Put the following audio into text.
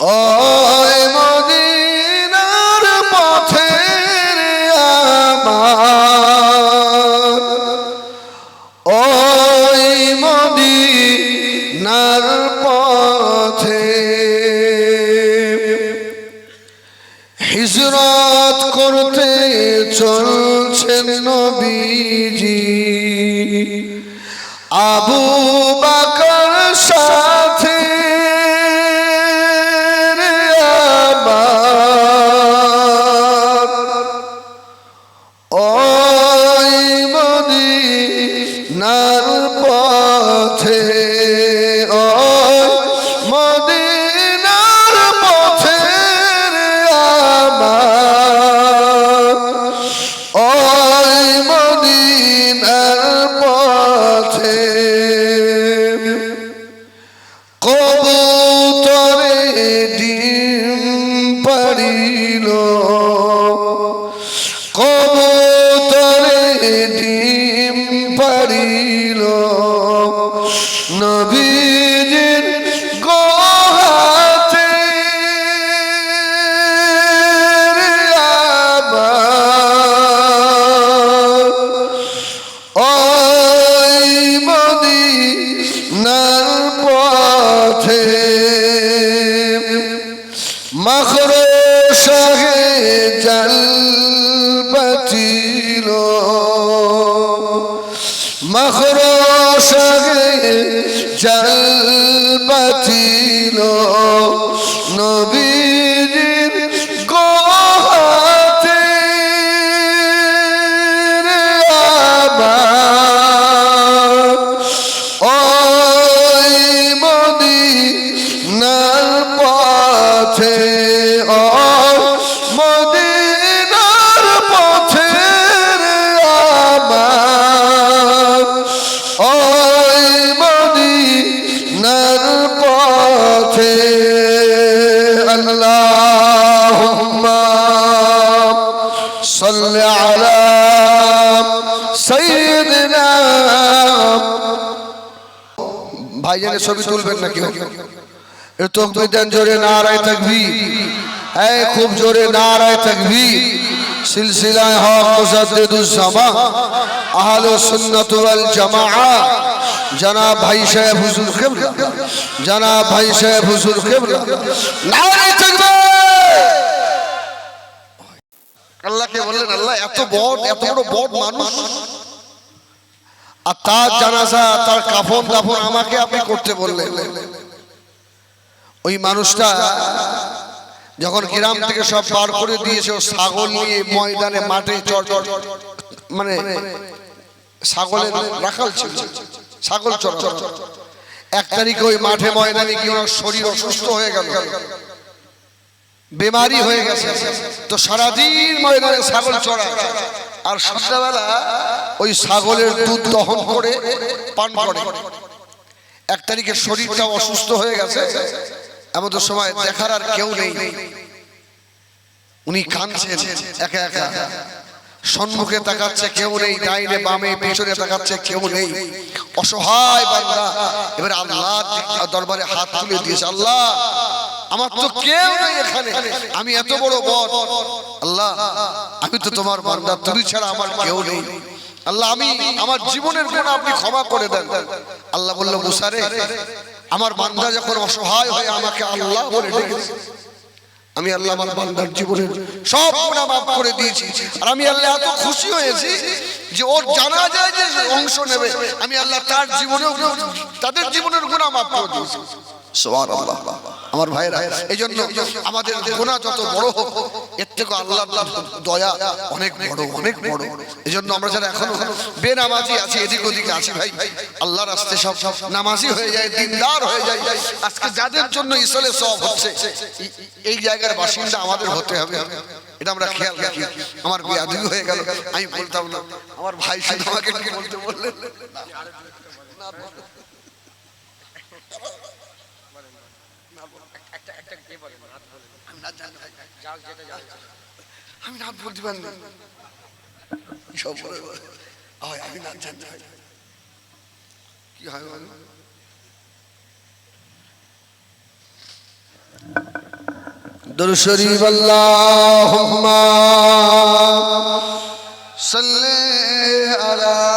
ওই মদিনার পথে পথে হিজরত করতে চলছেন নবীজি। আবু মদিনার পথে মদিনার পথে আমার। ওই মদিনার পথে। কবুতরে ডিম পারিল পারিল নবীজির গোহাতে ওই মদিনার পথে মখরো শাহে জল বাতিল মখরো শাহে জল صل على سيدنا ভাইজানের ছবি তুলবেন না কেউ এর তকবির দেন জোরে নারায় থাকবি হ্যাঁ খুব জোরে নারায় থাকবি সিলসিলায় হক মুসাদ্দিদুস জামা আহলে সুন্নাত ওয়াল জামাআ জনাব ভাই সাহেব হুজুর কিবলা জনাব ভাই সাহেব হুজুর কিবলা নারায় থাকবে আল্লাহকে বললেন আল্লাহ এত বড় এত বড় বড় মানুষ। আর তার জানাজা তার কাফন দাফন আমাকে আপনি করতে বললেন। ওই মানুষটা যখন গ্রাম থেকে সব বার করে দিয়েছে ও ছাগল নিয়ে ময়দানে মাঠে চর মানে ছাগলের রাখাল ছিল ছাগল চর এক তারিখে ওই মাঠে ময়দানে গিয়ে শরীর অসুস্থ হয়ে গেল। বেমারি হয়ে গেছে। তো সারাদিন ময়দানে ছাগল চড়া আর সন্ধ্যাবেলা ওই ছাগলের দুধ দহন করে পান করে। এক তারিখে শরীরটা অসুস্থ হয়ে গেছে। এমন সময় দেখার আর কেউ নেই। উনি কাঁদছেন, একা একা। সম্মুখে তাকাচ্ছে কেউ নেই, ডাইনে বামে পেছনে তাকাচ্ছে কেউ নেই। অসহায় বান্দা। এবার আল্লাহ দরবারে হাত তুলে দিয়েছে। আল্লাহ আমার তো কেউ নেই এখানে। আমি এত বড় বদ আল্লাহ আমি তো তোমার বান্দা তুমি ছাড়া আমার কেউ নেই। আল্লাহ আমি আমার জীবনের গুণ আপনি ক্ষমা করে দেন। আল্লাহ বলল মুসারে আমার বান্দা যখন অসহায় হয় আমাকে আল্লাহ বলে ডেকেছে আমি আল্লাহ আমার বান্দার জীবনের সব গুণা মাফ করে দিয়েছি। আর আমি আল্লাহ এত খুশি হয়েছি যে ওর জানা যায় যে অংশ নেবে। আমি আল্লাহ তার জীবনেও তাদের জীবনের গুণা মাফ করে দিয়েছি। সুবহানাল্লাহ। আমার ভাইরা এই জন্য আমাদের গোনা যত বড় হোক এর থেকে আল্লাহ দয়া অনেক বড় অনেক বড়। এই জন্য আমরা যারা এখনও বেনামাজি আছি এদিক ওদিকে আছি ভাই আল্লাহর রাস্তে সব সব নামাজি হয়ে যায় দিনদার হয়ে যায়। আজকে যাদের জন্য ইসলে সব হচ্ছে এই জায়গার বাসিন্দা আমাদের হতে হবে। এটা আমরা খেয়াল রাখি। আমার বিয়াদি হয়ে গেল আমি বলতাম না। আমার ভাই শুধু আমাকে কি বলতে বললেন। আমি না জানি। ভাই। আমি না বলতে পারি না। সব। হয়, আমি না জানি। কি হয় در شریف اللہم صلی علیہ